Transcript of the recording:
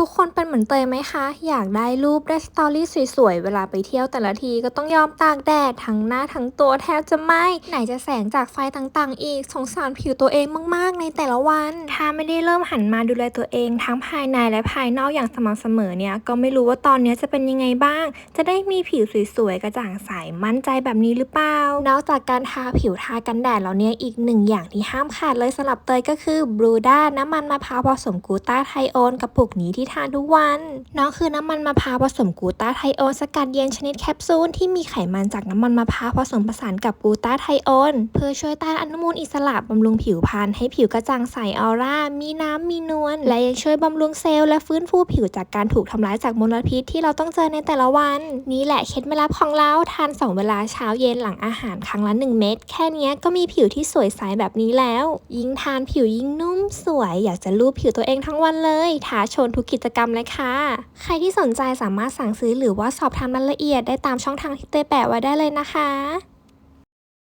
ทุกคนเป็นเหมือนเตยไหมคะ อยากได้รูปได้สตอรี่สวยๆ เวลาไปเที่ยวแต่ละทีก็ต้องยอมตากแดดทั้งหน้าทั้งตัวแทบจะไหมไหนจะแสงจากไฟต่างๆ อีก สงสารผิวตัวเองมากๆ ในแต่ละวัน ถ้าไม่ได้เริ่มหันมาดูแลตัวเอง ทั้งภายในและภายนอกอย่างสม่ำเสมอเนี่ย ก็ไม่รู้ว่าตอนนี้จะเป็นยังไงบ้าง จะได้มีผิวสวยๆ กระจ่างใสมั่นใจแบบนี้หรือเปล่า นอกจากการทาผิวทากันแดดแล้วเนี่ยอีกหนึ่งอย่างที่ห้ามขาดเลยสำหรับเตยก็คือบลูด้าน้ำมันมะพร้าวผสมกูต้าไทโอนกระปุกนี้ที่ทานทุกวันน้องคือน้ำมันมะพร้าวผสมกูต้าไทโอนสกัดเย็นชนิดแคปซูลที่มีไขมันจากน้ำมันมะพร้าวผสมผสานกับกูต้าไทโอนเพื่อช่วยต้านอนุมูลอิสระบำรุงผิวพรรณให้ผิวกระจ่างใสออร่า มีน้ำมีนวลและยังช่วยบำรุงเซลล์และฟื้นฟูผิวจากการถูกทำร้ายจากมลพิษที่เราต้องเจอในแต่ละวัน นี่แหละเคล็ดไม่ลับของเราทานสองเวลาเช้าเย็นหลังอาหารครั้งละ 1 เม็ดแค่เนี้ยก็มีผิวที่สวยใสแบบนี้แล้ว ยิ่งทานผิวยิ่งนุ่มสวยอยากจะรูปผิวตัวเองทั้งวันเลยท้าชนทุกกิิจกรรมเลยค่ะ ใครที่สนใจสามารถสั่งซื้อหรือว่าสอบถามรายละเอียดได้ตามช่องทางที่เตยแปะไว้ได้เลยนะคะ